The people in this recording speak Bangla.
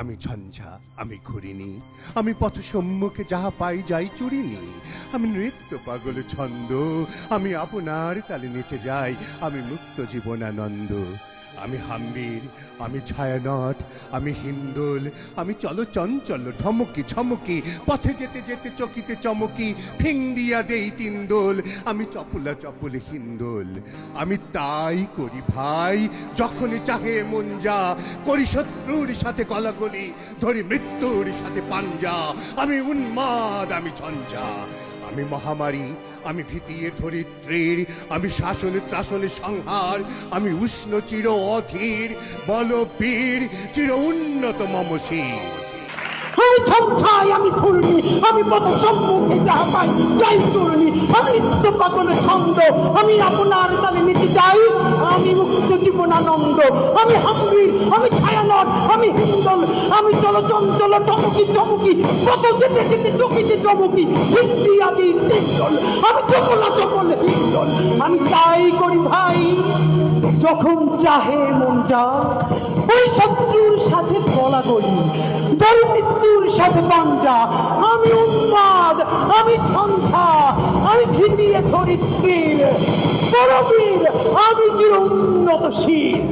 আমি ঝঞ্ঝা আমি ঘুরিনি আমি পথ সম্মুখে যাহা পাই যাই চুরিনি আমি নৃত্য পাগল ছন্দ, আমি আপনার তালে নেচে যাই, আমি মুক্ত জীবনানন্দ। আমি হাম্বির, আমি ছায়ানট, আমি হিন্দুল, আমি চলো চঞ্চল ঢমকি ঝমকি, পথে যেতে যেতে চকিতে চমকি, ফিং দিয়া দেই তিনদোল, আমি চপলা চপল হিন্দোল। আমি তাই করি ভাই, যখনই চাহে মন যা, করি শত্রুর সাথে কলাকলি ধরি মৃত্যুর সাথে পাঞ্জা, আমি উন্মাদ, আমি ঝঞ্ঝা। আমি মহামারী, আমি ভীতিয়ে ধরিত্রীর, আমি শাসনে ত্রাসনে সংহার, আমি উষ্ণ চির অধীর, বলবীর, চির উন্নত মমশীর আমি ঝঞ্ঝাই আমি ফুলনি আমি পথ সম্মুখে যাহা পাই, যাই আমি নিত্য পাতনে ছন্দ, আমি আপনার তালে নিতে যাই জীবনানন্দ আমি হাম্বির আমি ছায়ানট আমি হিন্দল আমি চল চঞ্চল চমকি চমকি কত যেতে যেতে চকিতে চমকি, হিন্দি আদি তিনজল আমি চকলা চকল হিন্দল আমি তাই করি ভাই, যখন চাহে মন যা ওই শত্রুর সাথে গলা গলি মৃত্যুর সাথে পাঞ্জা আমি উন্মাদ, আমি ঝঞ্ঝা, আমি ভিতিয়ে ধরিত্রীর পরবীর, আমি চির উন্নত শীল